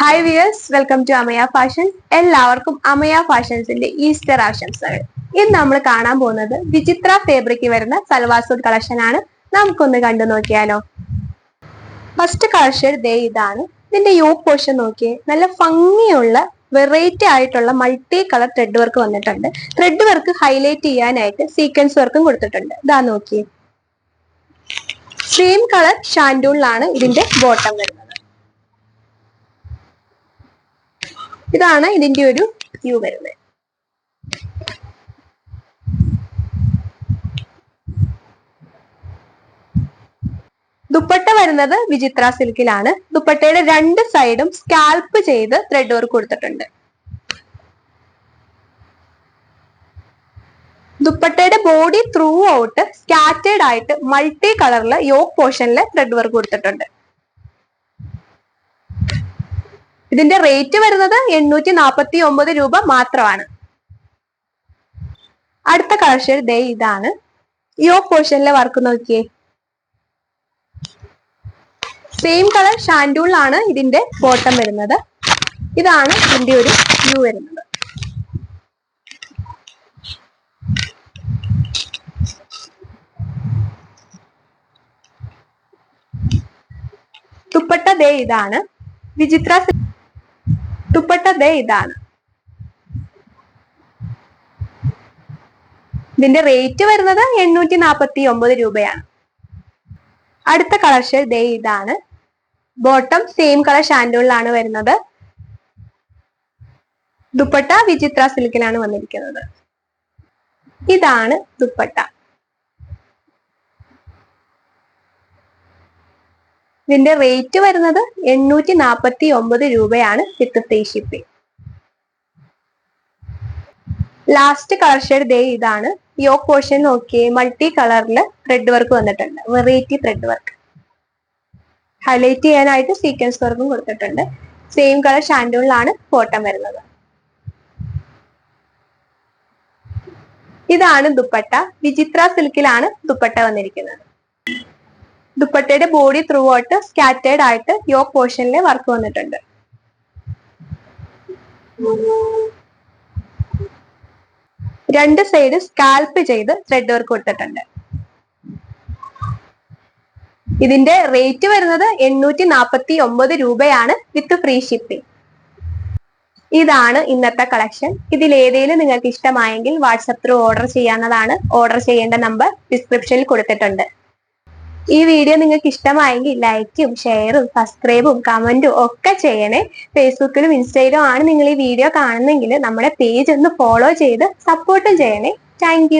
Hi viewers welcome to Amaya fashion എല്ലാവർക്കും Amaya ഫാഷൻസിന്റെ Easter ആശംസകൾ. ഇന്ന് നമ്മൾ കാണാൻ പോകുന്നത് വിചിത്ര ഫേബ്രിക്ക് വരുന്ന സൽവാർ കളക്ഷൻ ആണ്. നമുക്കൊന്ന് കണ്ടു നോക്കിയാലോ. ഫസ്റ്റ് കളക്ഷൻ ദേ ഇതാണ്. ഇതിന്റെ യോ പോർഷൻ നോക്കിയേ നല്ല ഭംഗിയുള്ള വെറൈറ്റി ആയിട്ടുള്ള മൾട്ടി കളർ ത്രെഡ് വർക്ക് വന്നിട്ടുണ്ട്. ത്രെഡ് വർക്ക് ഹൈലൈറ്റ് ചെയ്യാനായിട്ട് സീക്വൻസ് വർക്കും കൊടുത്തിട്ടുണ്ട്. ഇതാ നോക്കിയേ. സെയിം കളർ ഷാൻഡൂളിലാണ് ഇതിന്റെ ബോട്ടം വരുന്നത്. ഇതാണ് ഇതിന്റെ ഒരു വ്യൂ വരുന്നത്. ദുപ്പട്ട വരുന്നത് വിചിത്ര സിൽക്കിലാണ്. ദുപ്പട്ടയുടെ രണ്ട് സൈഡും സ്കാൽപ്പ് ചെയ്ത് ത്രെഡ് വർക്ക് കൊടുത്തിട്ടുണ്ട്. ദുപ്പട്ടയുടെ ബോഡി ത്രൂ ഔട്ട് സ്കാറ്റേഡ് ആയിട്ട് മൾട്ടി കളറിൽ യോക്ക് പോർഷനിൽ ത്രെഡ് വർക്ക് കൊടുത്തിട്ടുണ്ട്. ഇതിന്റെ റേറ്റ് വരുന്നത് എണ്ണൂറ്റി നാൽപ്പത്തി ഒമ്പത് രൂപ മാത്രമാണ്. അടുത്ത കളക്ഷൻ ദേ ഇതാണ്. യോ പോർഷനിലെ വർക്ക് നോക്കിയേ. സെയിം കളർ ഷാൻഡൂളിലാണ് ഇതിന്റെ ബോട്ടം വരുന്നത്. ഇതാണ് ഇതിന്റെ ഒരു വ്യൂ വരുന്നത്. ദുപ്പട്ട ദേ ഇതാണ്. വിചിത്ര ദുപ്പട്ട ദേ ഇതാണ്. ഇതിന്റെ റേറ്റ് വരുന്നത് എണ്ണൂറ്റി നാപ്പത്തി ഒമ്പത് രൂപയാണ്. അടുത്ത കളർ ഷെയ്ഡ് ദേ ഇതാണ്. ബോട്ടം സെയിം കളർ ഷാൻഡൂളിലാണ് വരുന്നത്. ദുപ്പട്ട വിചിത്ര സിൽക്കിലാണ് വന്നിരിക്കുന്നത്. ഇതാണ് ദുപ്പട്ട. ഇതിന്റെ റേറ്റ് വരുന്നത് എണ്ണൂറ്റി നാൽപ്പത്തി ഒമ്പത് രൂപയാണ് with free shipping last colour shade ദേ ഇതാണ്. യോ പോർഷൻ നോക്കിയേ മൾട്ടി കളറിൽ ത്രെഡ് വർക്ക് വന്നിട്ടുണ്ട്. വെറൈറ്റി ത്രെഡ് വർക്ക് ഹൈലൈറ്റ് ചെയ്യാനായിട്ട് സീക്വൻസ് വർക്കും കൊടുത്തിട്ടുണ്ട്. സെയിം കളർ ഷാൻഡൂളിലാണ് ബോട്ടം വരുന്നത്. ഇതാണ് ദുപ്പട്ട. വിചിത്ര സിൽക്കിലാണ് ദുപ്പട്ട വന്നിരിക്കുന്നത്. ദുപ്പട്ടയുടെ ബോഡി ത്രൂ ഔട്ട് സ്കാറ്റേഡ് ആയിട്ട് യോ പോർഷനിൽ വർക്ക് വന്നിട്ടുണ്ട്. രണ്ട് സൈഡ് സ്കാൽപ്പ് ചെയ്ത് ത്രെഡ് വർക്ക് കൊടുത്തിട്ടുണ്ട്. ഇതിന്റെ റേറ്റ് വരുന്നത് എണ്ണൂറ്റി നാപ്പത്തി ഒമ്പത് രൂപയാണ് വിത്ത് ഫ്രീ ഷിപ്പിംഗ് ഇതാണ് ഇന്നത്തെ കളക്ഷൻ ഇതിൽ ഏതെങ്കിലും നിങ്ങൾക്ക് ഇഷ്ടമായെങ്കിൽ വാട്സപ്പ് ത്രൂ ഓർഡർ ചെയ്യാവുന്നതാണ്. ഓർഡർ ചെയ്യേണ്ട നമ്പർ ഡിസ്ക്രിപ്ഷനിൽ കൊടുത്തിട്ടുണ്ട്. ഈ വീഡിയോ നിങ്ങൾക്ക് ഇഷ്ടമായെങ്കിൽ ലൈക്കും ഷെയറും സബ്സ്ക്രൈബും കമന്റും ഒക്കെ ചെയ്യണേ. ഫേസ്ബുക്കിലും ഇൻസ്റ്റയിലും ആണ് നിങ്ങൾ ഈ വീഡിയോ കാണുന്നെങ്കിൽ നമ്മുടെ പേജ് ഒന്ന് ഫോളോ ചെയ്ത് സപ്പോർട്ടും ചെയ്യണേ. താങ്ക്